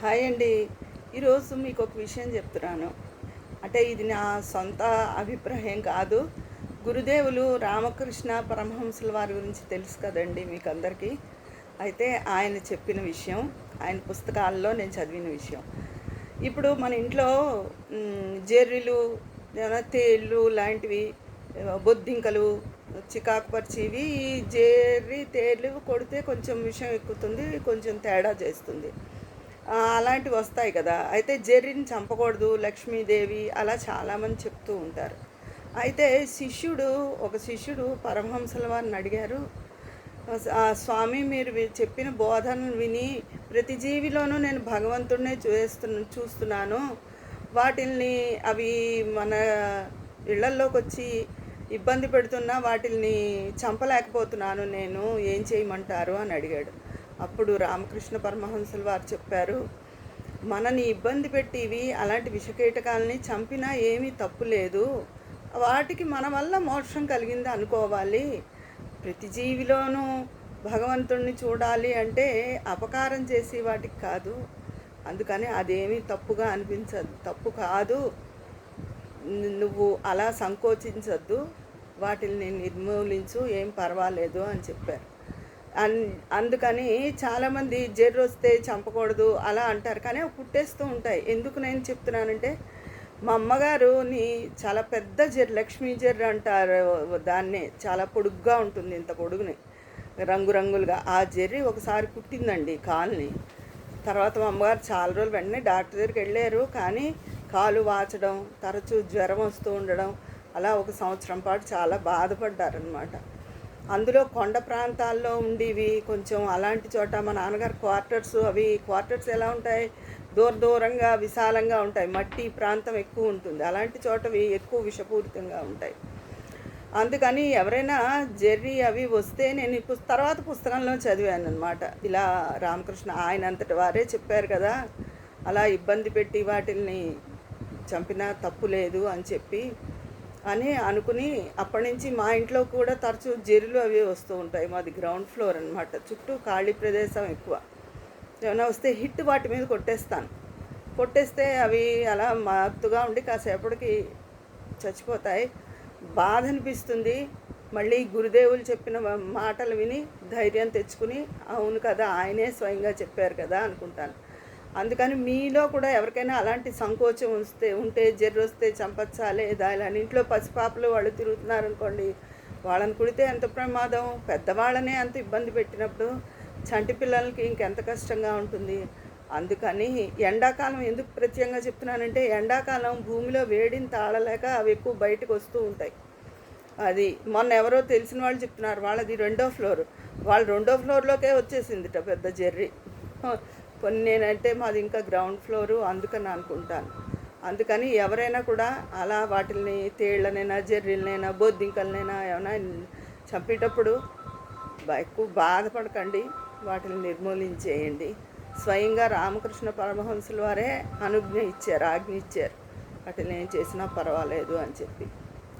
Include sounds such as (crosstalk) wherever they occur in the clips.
Hi అండి. ఈరోజు మీకు ఒక విషయం చెప్తున్నాను. అంటే ఇది నా సొంత అభిప్రాయం కాదు. గురుదేవులు రామకృష్ణ పరమహంసుల వారి గురించి తెలుసు కదండి మీకు అందరికీ అయితే ఆయన చెప్పిన విషయం ఆయన పుస్తకాల్లో నేను చదివిన విషయం. ఇప్పుడు మన ఇంట్లో జెర్రీలు తేళ్ళు లాంటివి బొద్దింకలు చికాకు ఈ జెర్రీ తేళ్ళు కొడితే కొంచెం విషం ఎక్కుతుంది కొంచెం తేడా చేస్తుంది. అలాంటివి వస్తాయి కదా. అయితే జెర్రీని చంపకూడదు లక్ష్మీదేవి అలా చాలామంది చెప్తూ ఉంటారు. అయితే శిష్యుడు ఒక శిష్యుడు పరమహంసల వారిని అడిగారు ఆ స్వామి మీరు చెప్పిన బోధనలు విని ప్రతి జీవిలోనూ నేను భగవంతుడినే చూస్తున్న చూస్తున్నాను. వాటిల్ని అవి మన ఇళ్ళల్లోకి వచ్చి ఇబ్బంది పెడుతున్నా వాటిల్ని చంపలేకపోతున్నాను నేను ఏం చేయమంటారు? అని అడిగాడు. అప్పుడు రామకృష్ణ పరమహంసులు వారు చెప్పారు మనని ఇబ్బంది పెట్టివి అలాంటి విషకీటకాలని చంపినా ఏమీ తప్పు లేదు. వాటికి మన వల్ల మోక్షం కలిగింది అనుకోవాలి. ప్రతి జీవిలోనూ భగవంతుణ్ణి చూడాలి అంటే అపకారం చేసి వాటికి కాదు. అందుకని అదేమీ తప్పుగా అనిపించదు. తప్పు కాదు. నువ్వు అలా సంకోచించద్దు. వాటిని నిర్మూలించు. ఏం పర్వాలేదు అని చెప్పారు. అందుకని చాలామంది జెర్రు వస్తే చంపకూడదు అలా అంటారు. కానీ అవి పుట్టేస్తూ ఉంటాయి. ఎందుకు నేను చెప్తున్నానంటే మా అమ్మగారుని చాలా పెద్ద జెర్రు లక్ష్మీ జెర్రు అంటారు దాన్నే. చాలా పొడుగ్గా ఉంటుంది ఇంత పొడుగుని. రంగురంగులుగా. ఆ జెర్రీ ఒకసారి పుట్టిందండి కాల్ని. తర్వాత మా అమ్మగారు చాలా రోజులు వెంటనే డాక్టర్ దగ్గరికి వెళ్ళారు. కానీ కాలు వాచడం తరచూ జ్వరం వస్తూ ఉండడం అలా ఒక సంవత్సరం పాటు చాలా బాధపడ్డారనమాట అందులో కొండ ప్రాంతాల్లో ఉండేవి. కొంచెం అలాంటి చోట మా నాన్నగారు క్వార్టర్స్ అవి క్వార్టర్స్ ఎలా ఉంటాయి? దూర దూరంగా విశాలంగా ఉంటాయి. మట్టి ప్రాంతం ఎక్కువ ఉంటుంది. అలాంటి చోటవి ఎక్కువ విషపూరితంగా ఉంటాయి. అందుకని ఎవరైనా జెర్రీ అవి వస్తే నేను పుస్త తర్వాత పుస్తకంలో చదివాను అనమాట ఇలా రామకృష్ణ ఆయన అంతటి వారే చెప్పారు కదా అలా ఇబ్బంది పెట్టి వాటిల్ని చంపినా తప్పు లేదు అని చెప్పి అని అనుకుని అప్పటి నుంచి మా ఇంట్లో కూడా తరచూ జెరులు అవి వస్తూ ఉంటాయి. మాది గ్రౌండ్ ఫ్లోర్ అనమాట చుట్టూ ఖాళీ ప్రదేశం ఎక్కువ. ఏమైనా వస్తే హిట్ వాటి మీద కొట్టేస్తాను. కొట్టేస్తే అవి అలా మత్తుగా ఉండి కాసేపటికి చచ్చిపోతాయి. బాధ అనిపిస్తుంది. మళ్ళీ గురుదేవులు చెప్పిన మాటలు విని ధైర్యం తెచ్చుకుని అవును కదా ఆయనే స్వయంగా చెప్పారు కదా అనుకుంటాను. అందుకని మీలో కూడా ఎవరికైనా అలాంటి సంకోచం వస్తే ఉంటే జర్రు వస్తే చంపచ్చా లేదా ఇలా ఇంట్లో పసిపాపలు వాళ్ళు తిరుగుతున్నారు అనుకోండి వాళ్ళని కుడితే ఎంత ప్రమాదం? పెద్దవాళ్ళనే అంత ఇబ్బంది పెట్టినప్పుడు చంటి పిల్లలకి ఇంకెంత కష్టంగా ఉంటుంది? అందుకని ఎండాకాలం ఎందుకు ప్రత్యేకంగా చెప్తున్నానంటే ఎండాకాలం భూమిలో వేడిని తాళలేక అవి ఎక్కువ బయటకు వస్తూ ఉంటాయి. అది మొన్న ఎవరో తెలిసిన వాళ్ళు చెప్తున్నారు వాళ్ళది రెండో ఫ్లోర్. వాళ్ళు రెండో ఫ్లోర్లోకే వచ్చేసిందిట పెద్ద జెర్రీ. (laughs) నేనంటే మాది ఇంకా గ్రౌండ్ ఫ్లోరు అందుకని అనుకుంటాను. అందుకని ఎవరైనా కూడా అలా వాటిని తేళ్ళనైనా జెర్రీలనైనా బొద్దింకలనైనా ఏమైనా చంపేటప్పుడు ఎక్కువ బాధపడకండి. వాటిని నిర్మూలించేయండి. స్వయంగా రామకృష్ణ పరమహంసుల వారే అనుజ్ఞ ఇచ్చారు ఆజ్ఞ ఇచ్చారు. వాటిని ఏం చేసినా పర్వాలేదు అని చెప్పి.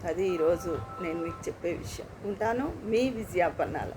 అది ఈరోజు నేను మీకు చెప్పే విషయం. ఉంటాను మీ విజయాపన్నాల.